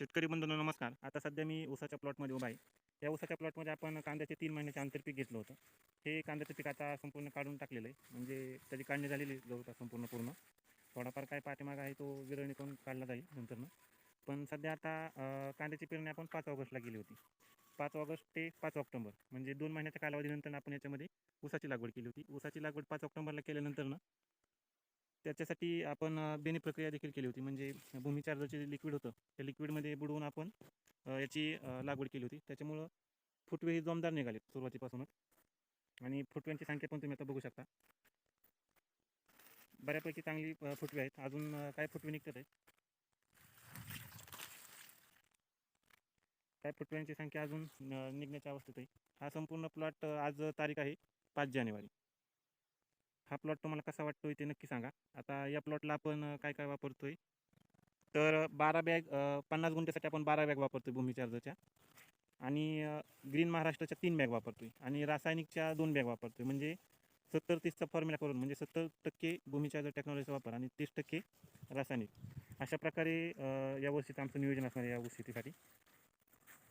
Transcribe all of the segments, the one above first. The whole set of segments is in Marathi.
शेतकरी बंधूंनो नमस्कार. आता सध्या मी ऊसाच्या प्लॉटमध्ये उभा आहे. या ऊसाच्या प्लॉटमध्ये आपण कांद्याचे तीन महिन्याचे आंतरपीक घेतलं होतं. हे कांद्याचं पीक आता संपूर्ण काढून टाकलेलं आहे. म्हणजे त्याची काढणी झालेली आहे जवळपास संपूर्ण पूर्ण. थोडाफार काय पाठीमाग आहे तो विरळणी करून काढला जाईल नंतरनं. पण सध्या आता कांद्याची पेरणी आपण पाच ऑगस्टला केली होती. पाच ऑगस्ट ते पाच ऑक्टोबर म्हणजे दोन महिन्याच्या कालावधीनंतर आपण याच्यामध्ये ऊसाची लागवड केली होती. ऊसाची लागवड पाच ऑक्टोबरला केल्यानंतरनं त्याच्यासाठी आपण अ, बेणी प्रक्रिया देखील केली होती. म्हणजे भूमिचार्जचे जे लिक्विड होतं त्या लिक्विडमध्ये बुडवून आपण याची लागवड केली होती. त्याच्यामुळं फुटवे हे जोमदार निघाले सुरुवातीपासूनच. आणि फुटव्यांची संख्या पण तुम्ही आता बघू शकता. बऱ्यापैकी चांगली फुटवे आहेत. अजून काय फुटवे निघतात आहेत? काय फुटव्यांची संख्या अजून निघण्याच्या अवस्थेत आहे? हा संपूर्ण प्लॉट आज तारीख आहे पाच जानेवारी. हा प्लॉट तुम्हाला कसा वाटतोय ते नक्की सांगा. आता या प्लॉटला आपण काय काय वापरतोय? तर बारा बॅग पन्नास गुंठ्यासाठी आपण बारा बॅग वापरतोय भूमिचार्जच्या आणि ग्रीन महाराष्ट्राच्या तीन बॅग वापरतोय. आणि रासायनिकच्या दोन बॅग वापरतोय. म्हणजे सत्तर तीसचा फॉर्म्युला करून म्हणजे सत्तर टक्के भूमिचार्ज टेक्नॉलॉजीचा वापर आणि तीस टक्के रासायनिक. अशा प्रकारे या वर्षीचं आमचं नियोजन असणार आहे या शेतीसाठी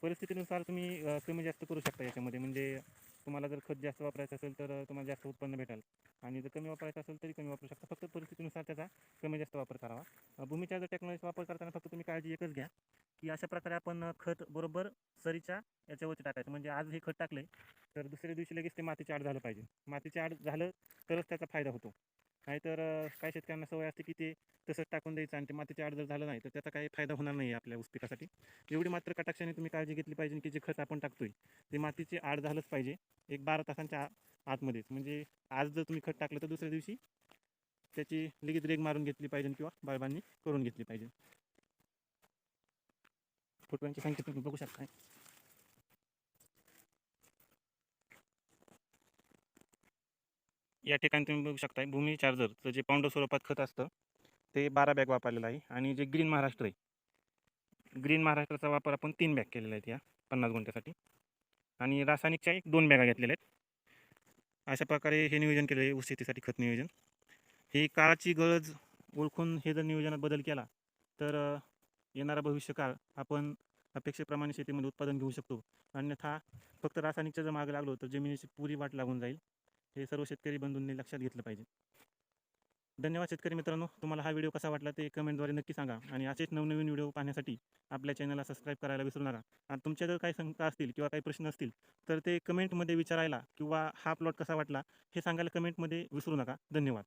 परिस्थितीनुसार तुम्ही कमी जास्त करू शकता याच्यामध्ये. म्हणजे तुम्हाला जर खत जास्त वापरायचं असेल तर तुम्हाला जास्त उत्पन्न भेटेल. आणि जर कमी वापरायचं असेल तरी कमी वापरू शकता. फक्त परिस्थितीनुसार त्याचा कमी जास्त वापर करावा. भूमीच्या जर टेक्नॉलॉजीचा वापर करताना फक्त तुम्ही काळजी एकच घ्या की अशा प्रकारे आपण खत बरोबर सरीच्या याच्यावरती टाकायचं. म्हणजे आज हे खत टाकले तर दुसऱ्या दिवशी लगेच ते मातीची आड झालं पाहिजे. मातीची आड झालं तरच त्याचा फायदा होतो. नाहीतर तर काही शेतकऱ्यांना सवय असते की ते तसंच टाकून द्यायचं आणि ते मातीचे आड जर झालं नाही तर त्याचा काही फायदा होणार नाही आपल्या ऊस पिकासाठी एवढी मात्र कटाक्षाने तुम्ही काळजी घेतली पाहिजे की जे खत आपण टाकतोय ते मातीचे आड झालंच पाहिजे एक बारा तासांच्या आतमध्येच. म्हणजे आज जर तुम्ही खत टाकलं तर दुसऱ्या दिवशी त्याची लगेच रेग मारून घेतली पाहिजे किंवा बाळबांनी करून घेतली पाहिजे. फुटव्यांची संख्या तुम्ही बघू शकता या ठिकाणी तुम्ही बघू शकताय भूमी चार्जरचं जे पाऊंड स्वरूपात खत असतं ते बारा बॅग वापरलेलं आहे. आणि जे ग्रीन महाराष्ट्र आहे ग्रीन महाराष्ट्राचा वापर आपण तीन बॅग केलेला आहेत या पन्नास गुंठ्यासाठी. आणि रासायनिकच्या एक दोन बॅगा घेतलेल्या आहेत. अशा प्रकारे हे नियोजन केलं आहे ऊस शेतीसाठी खत नियोजन. ही काळाची गरज ओळखून हे जर नियोजनात बदल केला तर येणारा भविष्यकाळ आपण अपेक्षेप्रमाणे शेतीमध्ये उत्पादन घेऊ शकतो. अन्यथा फक्त रासायनिकच्या जर मागे लागलो तर जमिनीची पुरी वाट लागून जाईल. हे सर्व शेतकरी बंधूंनी लक्षात घेतलं पाहिजे. धन्यवाद शेतकरी मित्रांनो. तुम्हाला हा व्हिडिओ कसा वाटला ते कमेंटद्वारे नक्की सांगा. आणि असेच नवनवीन व्हिडिओ पाहण्यासाठी आपल्या चॅनलला सबस्क्राईब करायला विसरू नका. आणि तुमच्या जर काही शंका असतील किंवा काही प्रश्न असतील तर ते कमेंटमध्ये विचारायला किंवा हा प्लॉट कसा वाटला हे सांगायला कमेंटमध्ये विसरू नका. धन्यवाद.